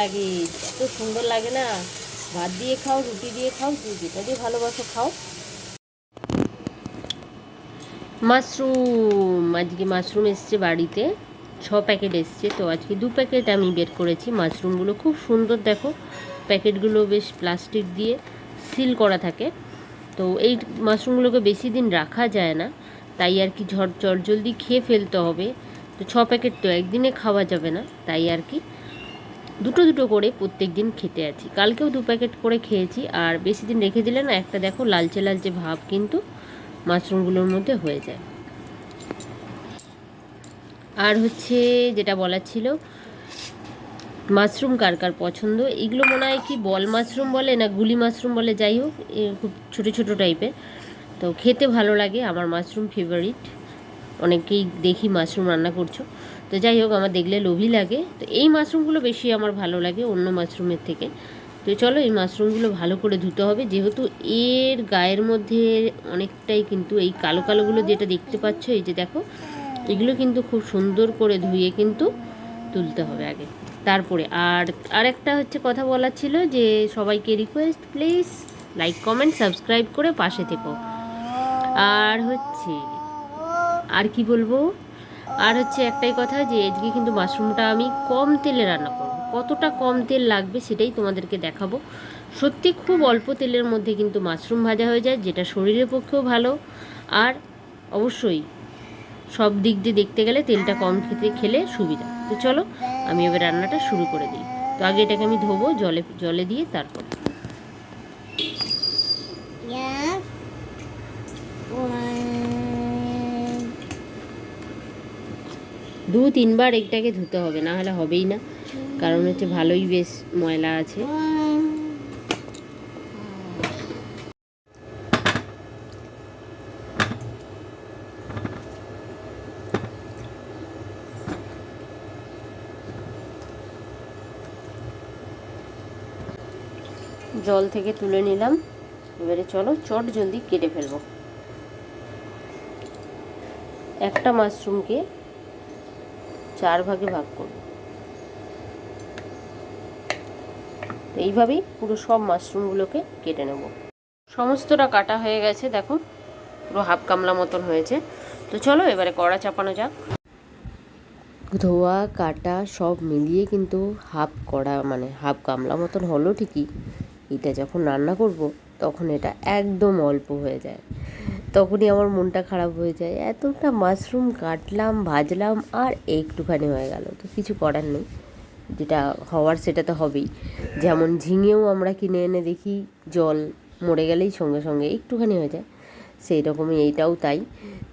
লাগে, এত সুন্দর লাগে না। ভাত দিয়ে খাও, রুটি দিয়ে খাও, যে যেটা দিয়ে ভালোবাসো খাও। মাশরুম, আজকে মাশরুম এসছে বাড়িতে, ছ প্যাকেট এসছে। তো আজকে দু প্যাকেট আমি বের করেছি মাশরুমগুলো। খুব সুন্দর দেখো, প্যাকেটগুলো বেশ প্লাস্টিক দিয়ে সিল করা থাকে। তো এই মাশরুমগুলোকে বেশি দিন রাখা যায় না, তাই আর কি ঝড় চট জলদি খেয়ে ফেলতে হবে। তো ছ প্যাকেট তো একদিনে খাওয়া যাবে না, তাই আর কি। দুটো দুটো করে প্রত্যেক দিন খেতে আছি। কালকেও দু প্যাকেট করে খেয়েছি আর বেশি দিন রেখে দিলে না, একটা দেখো লালচে লালচে ভাব কিন্তু মাশরুমগুলোর মধ্যে হয়ে যায়। আর হচ্ছে যেটা বলার ছিল, মাশরুম কার কার পছন্দ? এগুলো মনে হয় কি বল মাশরুম বলে না গুলি মাশরুম বলে? যাই হোক খুব ছোটো ছোটো টাইপের তো খেতে ভালো লাগে, আমার মাশরুম ফেভারিট অনেকেই দেখি মাশরুম রান্না করছ। তো যাই হোক, আমার দেখলে লোভই লাগে। তো এই মাশরুমগুলো বেশি আমার ভালো লাগে অন্য মাশরুমের থেকে। তো চলো এই মাশরুমগুলো ভালো করে ধুতে হবে। যেহেতু এর গায়ের মধ্যে অনেকটাই কিন্তু এই কালো কালোগুলো যেটা দেখতে পাচ্ছ, এই যে দেখো, এগুলো কিন্তু খুব সুন্দর করে ধুয়ে কিন্তু তুলতে হবে আগে। তারপরে আর, আরেকটা হচ্ছে কথা বলার ছিল যে সবাইকে request please like comment subscribe করে পাশে থেকো। আর হচ্ছে, আর কি বলব? আর হচ্ছে একটাই কথা যে আজকে কিন্তু মাশরুমটা আমি কম তেলে রান্না করব। কতটা কম তেল লাগবে সেটাই তোমাদেরকে দেখাবো। সত্যি খুব অল্প তেলের মধ্যে কিন্তু মাশরুম ভাজা হয়ে যায়, যেটা শরীরের পক্ষেও ভালো। আর অবশ্যই সব দিক দিয়ে দেখতে গেলে তেলটা কম খেতে খেলে সুবিধা। তো চলো, আমি এবার রান্নাটা শুরু করে দিই। তো আগে এটাকে আমি ধোবো, জলে জলে দিয়ে তারপর দু তিনবার এটাকে ধুতে হবে, না হলে হবেই না। কারণ হচ্ছে ভালোই বেশ ময়লা আছে। জল থেকে তুলে নিলাম। এবারে চলো চট জলদি কেটে ফেলব। একটা মাশরুমকে চার ভাগে ভাগ করব। এইভাবেই পুরো সব মাশরুমগুলোকে কেটে নেব। সমস্তটা কাটা হয়ে গেছে, দেখো, পুরো হাফ কামলা মতন হয়েছে। তো চলো, এবারে কড়া চাপানো যাক। ধোয়া, কাটা, সব মিলিয়ে কিন্তু হাফ কড়া মানে হাফ গামলা মতন হলো ঠিকই। এটা যখন রান্না করব, তখন এটা একদম অল্প হয়ে যায়। তখনই আমার মনটা খারাপ হয়ে যায়। এতটা মাশরুম কাটলাম, ভাজলাম আর একটুখানি হয়ে গেল। তো কিছু করার নেই। যেটা হওয়ার সেটা তো হবেই। যেমন ঝিঙেও আমরা কিনে এনে দেখি, জল মরে গেলেই সঙ্গে সঙ্গে একটুখানি হয়ে যায়। সেই রকমই এইটাও তাই।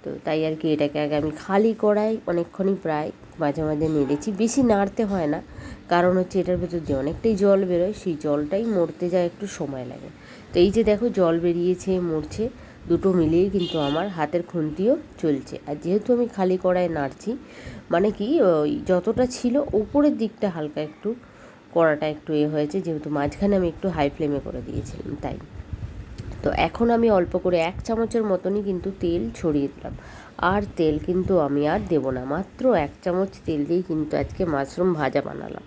তো তাই আর কি এটাকে আগে আমি খালি কড়াই অনেকক্ষণই প্রায় মাঝে মাঝে নেড়েছি। বেশি নাড়তে হয় না। কারণ হচ্ছে এটার ভেতর যে অনেকটাই জল বেরোয়, সেই জলটাই মরতে যায়, একটু সময় লাগে। তো এই যে দেখো জল বেরিয়েছে, মরছে। দুটো মিলিয়েই কিন্তু আমার হাতের খুন্তিও চলছে। আর যেহেতু আমি খালি কড়াই নাড়ছি মানে কি, ওই যতটা ছিল ওপরের দিকটা হালকা একটু কড়াটা একটু এ হয়েছে, যেহেতু মাঝখানে আমি একটু হাই ফ্লেমে করে দিয়েছিলাম, তাই। তো এখন আমি অল্প করে এক চামচের মতনই কিন্তু তেল ছড়িয়ে দিলাম। আর তেল কিন্তু আমি আর দেবো না, মাত্র এক চামচ তেল দিয়েই কিন্তু আজকে মাশরুম ভাজা বানালাম।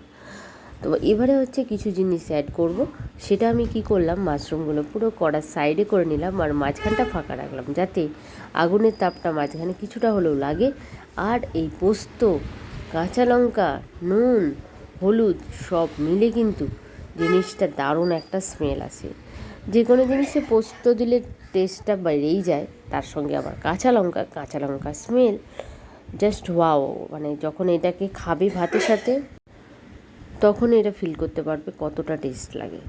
তো এবারে হচ্ছে কিছু জিনিস অ্যাড করব। সেটা আমি কি করলাম, মাশরুমগুলো পুরো কড়ার সাইডে করে নিলাম আর মাঝখানটা ফাঁকা রাখলাম যাতে আগুনের তাপটা মাঝখানে কিছুটা হলেও লাগে। আর এই পোস্ত, কাঁচা লঙ্কা, নুন, হলুদ সব মিলে কিন্তু জিনিসটা দারুণ একটা স্মেল আসে। যে কোনো জিনিসে পোস্ত দিলে টেস্টটা বেড়েই যায়, তার সঙ্গে আবার কাঁচা লঙ্কা কাঁচা লঙ্কা স্মেল জাস্ট ওয়াও মানে যখন এটাকে খাবে ভাতের সাথে তখন এটা ফিল করতে পারবে কতটা টেস্ট লাগে।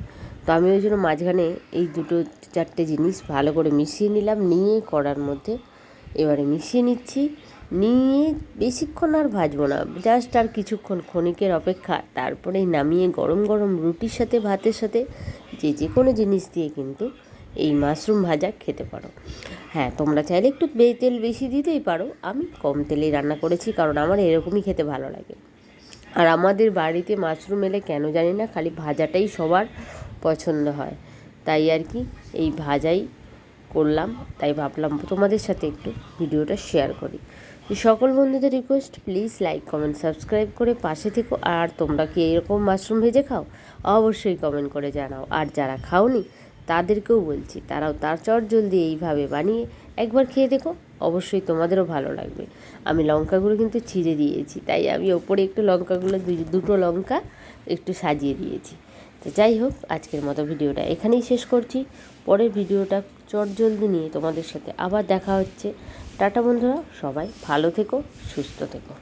তো আমি ওই জন্য মাঝখানে এই দুটো চারটে জিনিস ভালো করে মিশিয়ে নিলাম, নিয়ে কড়ার মধ্যে এবারে মিশিয়ে নিচ্ছি। নিয়ে বেশিক্ষণ আর ভাজবো না জাস্ট আর কিছুক্ষণ ক্ষণিকের অপেক্ষা তারপরে নামিয়ে গরম গরম রুটির সাথে, ভাতের সাথে, যে যে কোনো জিনিস দিয়ে কিন্তু এই মাশরুম ভাজা খেতে পারো। হ্যাঁ তোমরা চাইলে একটু তেল বেশি দিতেই পারো, আমি কম তেলেই রান্না করেছি, কারণ আমার এরকমই খেতে ভালো লাগে। আর আমাদের বাড়িতে মাশরুম এলে কেন জানি না, খালি ভাজাটাই সবার পছন্দ হয়। তাই আর কি, এই ভাজাই করলাম। তাই ভাবলাম তোমাদের সাথে একটু ভিডিওটা শেয়ার করি। সকল বন্ধুদের request please like comment subscribe করে পাশে থেকো। আর তোমরা কি এরকম মাশরুম ভেজে খাও? অবশ্যই কমেন্ট করে জানাও। আর যারা খাওনি, তাদেরকেও বলছি, তারাও তার চট জলদি এইভাবে বানিয়ে একবার খেয়ে দেখো, অবশ্যই তোমাদেরও ভালো লাগবে। আমি লঙ্কাগুলো কিন্তু ছিঁড়ে দিয়েছি, তাই আমি ওপরে একটু লঙ্কাগুলো দুটো লঙ্কা একটু সাজিয়ে দিয়েছি। তো যাই হোক, আজকের মতো ভিডিওটা এখানেই শেষ করছি। পরের ভিডিওটা চট জলদি নিয়ে তোমাদের সাথে আবার দেখা হচ্ছে। টাটা বন্ধুরা, সবাই ভালো থেকো, সুস্থ থেকো।